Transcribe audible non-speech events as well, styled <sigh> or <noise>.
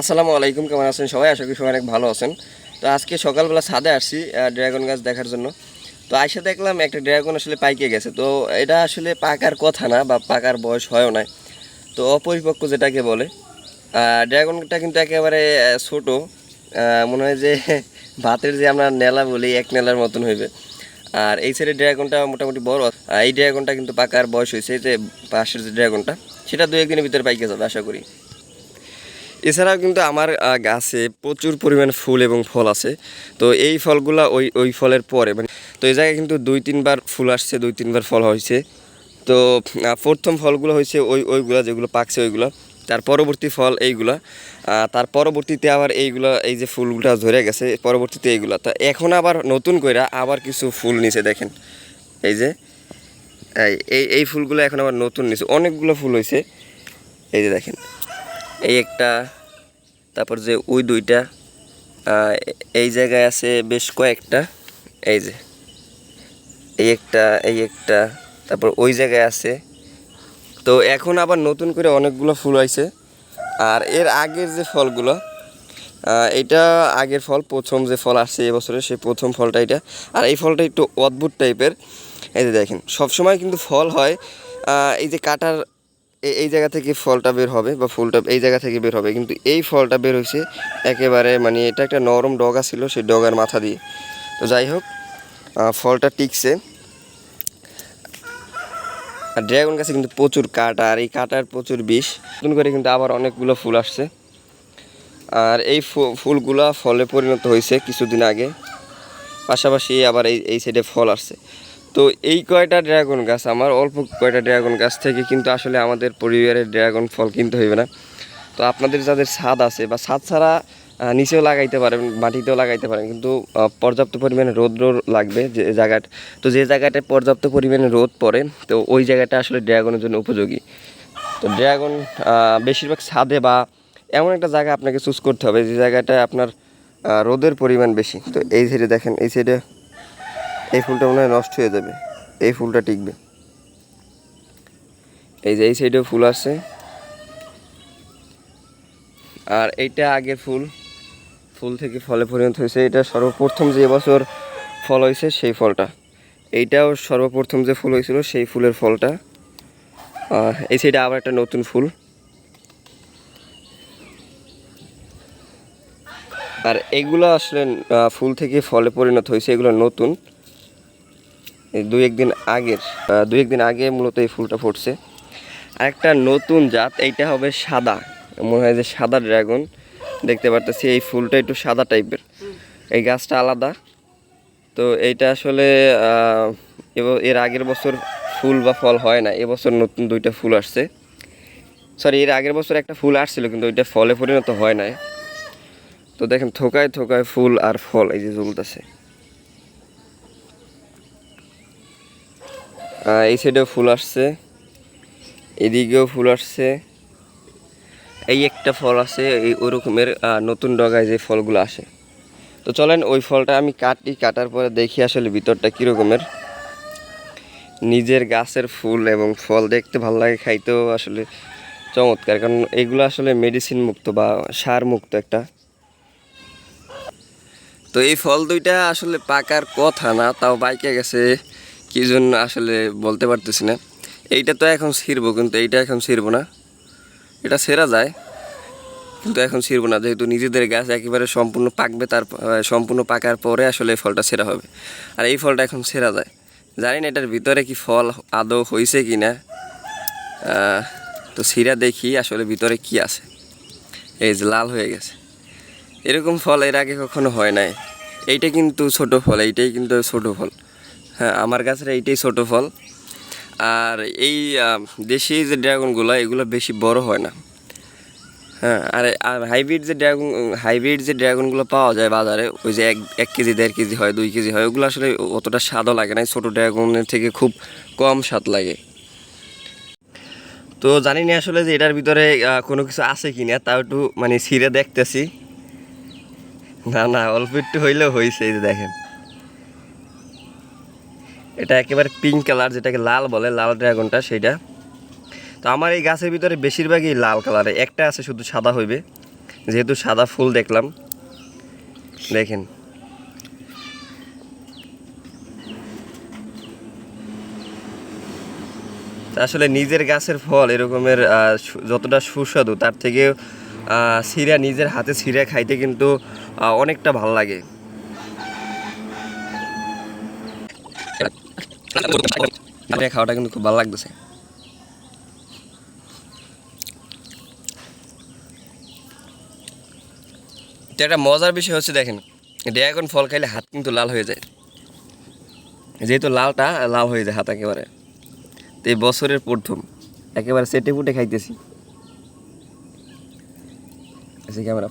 আসসালামু আলাইকুম, কেমন আছেন সবাই? আশা করি সবাই অনেক ভালো আছেন। তো আজকে সকালবেলা ছাদে আসছি ড্রাগন গাছ দেখার জন্য। তো আইসা দেখলাম একটা ড্রাগন আসলে পাইকে গেছে। তো এটা আসলে পাকার কথা না বা পাকার বয়স হয়ও নাই। তো অপরিপক্ক যেটাকে বলে ড্রাগনটা কিন্তু একেবারে ছোট। মনে হয় যে <laughs> ভাতের যে আমরা নেলা বলি, এক নেলার মতন হইবে। আর এই সাইডের ড্রাগনটা মোটামুটি বড়। এই ড্রাগনটা কিন্তু পাকার বয়স হয়েছে যে পাশের যে ড্রাগনটা, সেটা দু একদিনের ভিতরে পাইকে যাবে, আশা করি। এছাড়াও কিন্তু আমার গাছে প্রচুর পরিমাণ ফুল এবং ফল আছে। তো এই ফলগুলা ওই ওই ফলের পরে মানে তো এই জায়গায় কিন্তু দুই তিনবার ফুল আসছে, দুই তিনবার ফল হয়েছে। তো প্রথম ফলগুলো হয়েছে ওই, ওইগুলা যেগুলো পাকছে ওইগুলো। তার পরবর্তী ফল এইগুলা। তার পরবর্তীতে আবার এইগুলা, এই যে ফুলগুলা ধরে গেছে, পরবর্তীতে এইগুলা। তা এখন আবার নতুন কইরা আবার কিছু ফুল নিচে দেখেন। এই যে, এই এই এই ফুলগুলো এখন আবার নতুন নিচে অনেকগুলো ফুল হয়েছে। এই যে দেখেন এই একটা, তারপর যে ওই দুইটা এই জায়গায় আছে বেশ কয়েকটা, এই যে, এই একটা এই একটা, তারপর ওই জায়গায় আছে। তো এখন আবার নতুন করে অনেকগুলো ফুল হয়েছে আর এর আগের যে ফলগুলো এটা আগের ফল, প্রথম যে ফল আসছে এবছরে সেই প্রথম ফলটা এটা। আর এই ফলটা একটু অদ্ভুত টাইপের এই যে দেখেন, সবসময় কিন্তু ফল হয় এই যে কাটার এই জায়গা থেকে ফলটা বের হবে বা ফুলটা এই জায়গা থেকে বের হবে। কিন্তু এই ফলটা বের হয়েছে একেবারে মানে এটা একটা নরম ডগা ছিল সেই ডগার মাথা দিয়ে। তো যাই হোক ফলটা টিকছে। আর ড্রাগন গাছে কিন্তু প্রচুর কাটা আর এই কাটার প্রচুর বিষ। নতুন করে কিন্তু আবার অনেকগুলো ফুল আসছে। আর এই ফুলগুলা ফলে পরিণত হয়েছে কিছুদিন আগে। পাশাপাশি আবার এই এই সাইডে ফল আসছে। তো এই কয়টা ড্রাগন গাছ, আমার অল্প কয়টা ড্রাগন গাছ থেকে কিন্তু আসলে আমাদের পরিবারের ড্রাগন ফল কিনতে হইবে না। তো আপনাদের যাদের ছাদ আছে বা ছাদ ছাড়া নিচেও লাগাইতে পারেন, মাটিতেও লাগাইতে পারেন, কিন্তু পর্যাপ্ত পরিমাণে রোদ্র লাগবে যে জায়গাটা। তো যে জায়গাটায় পর্যাপ্ত পরিমাণে রোদ পড়ে, তো ওই জায়গাটা আসলে ড্রাগনের জন্য উপযোগী। তো ড্রাগন বেশিরভাগ ছাদে বা এমন একটা জায়গা আপনাকে চুজ করতে হবে যে জায়গাটায় আপনার রোদের পরিমাণ বেশি। তো এই সাইডে দেখেন, এই সাইডে এই ফুলটা মনে হয় নষ্ট হয়ে যাবে। এই ফুলটা টিকবে। এই যে এই সাইডেও ফুল আসছে। আর এইটা আগের ফুল। ফুল থেকে ফলে পরিণত হয়েছে। এটা সর্বপ্রথম যে এবছর ফল হয়েছে সেই ফলটা। এইটাও সর্বপ্রথম যে ফুল হয়েছিল সেই ফুলের ফলটা। এই সাইডে আবার একটা নতুন ফুল। আর এগুলো আসলে ফুল থেকে ফলে পরিণত হয়েছে। এগুলো নতুন। দুই একদিন আগের দুই একদিন আগে মূলত এই ফুলটা ফুটছে। আর একটা নতুন জাত, এইটা হবে সাদা। মনে হয় যে সাদা ড্রাগন। দেখতে পারতেছি এই ফুলটা একটু সাদা টাইপের। এই গাছটা আলাদা। তো এইটা আসলে এর আগের বছর ফুল বা ফল হয় না, এবছর নতুন দুইটা ফুল আসছে। সরি, এর আগের বছর একটা ফুল আসছিল, কিন্তু ওইটা ফলে পরিণত হয় নাই। তো দেখেন, থোকায় থোকায় ফুল আর ফল এই যে ঝুলতেছে। এই সাইডেও ফুল আসছে, এদিকেও ফুল আসছে। এই একটা ফল আছে, এই ওরকমের নতুন ডগায় যে ফলগুলো আসে। তো চলেন ওই ফলটা আমি কাটি, কাটার পরে দেখি আসলে ভিতরটা কীরকমের। নিজের গাছের ফুল এবং ফল দেখতে ভালো লাগে, খাইতেও আসলে চমৎকার, কারণ এগুলো আসলে মেডিসিন মুক্ত বা সার মুক্ত একটা। তো এই ফল দুইটা আসলে পাকার কথা না, তাও বাইকে গেছে। কি জন্য আসলে বলতে পারতেছি না। এইটা তো এখন ছিঁড়বো, কিন্তু এইটা এখন ছিঁড়বো না। এটা সেরা যায়, কিন্তু এখন ছিঁড়বো না। যেহেতু নিজেদের গাছ একেবারে সম্পূর্ণ পাকবে, তার সম্পূর্ণ পাকার পরে আসলে এই ফলটা সেরা হবে। আর এই ফলটা এখন সেরা যায়। জানি না এটার ভিতরে কি ফল আদৌ হয়েছে কি না তো সিরা দেখি আসলে ভিতরে কি আছে। এই যে লাল হয়ে গেছে। এরকম ফল এর আগে কখনো হয় নাই। এইটা কিন্তু ছোট ফল, এইটাই কিন্তু ছোট ফল। হ্যাঁ আমার গাছের এইটাই ছোট ফল। আর এই দেশি যে ড্রাগনগুলো, এগুলো বেশি বড় হয় না। হ্যাঁ আর আর হাইব্রিড যে ড্রাগন, হাইব্রিড যে ড্রাগনগুলো পাওয়া যায় বাজারে, ওই যে এক এক কেজি, দেড় কেজি হয়, দুই কেজি হয়, ওগুলো আসলে অতটা স্বাদও লাগে না। ছোটো ড্রাগনের থেকে খুব কম স্বাদ লাগে। তো জানি না আসলে যে এটার ভিতরে কোনো কিছু আছে কি না তাও একটু মানে ছিঁড়ে দেখতেছি। না না, অল্প একটু হইলেও হয়েছে এই যে দেখেন। এটা একেবারে পিঙ্ক কালার যেটাকে লাল বলে, লাল ড্রাগনটা সেইটা। তো আমার এই গাছের ভিতরে বেশিরভাগই লাল কালারে একটা আছে শুধু সাদা হইবে। যেহেতু সাদা ফুল দেখলাম। দেখেন। আসলে নিজের গাছের ফল এরকমের যতটা সুস্বাদু, তার থেকে সিরা নিজের হাতে সিরা খাইতে কিন্তু অনেকটা ভালো লাগে। খাওয়াটা কিন্তু খুব ভালো লাগতেছে। একটা মজার বিষয় হচ্ছে দেখেন, ড্রাগন ফল খাইলে হাত কিন্তু লাল হয়ে যায়। যেহেতু লালটা লাল হয়ে যায় হাত একেবারে। তো এই বছরের প্রথম, একেবারে চেটে পুটে খাইতেছি। আচ্ছা ক্যামেরা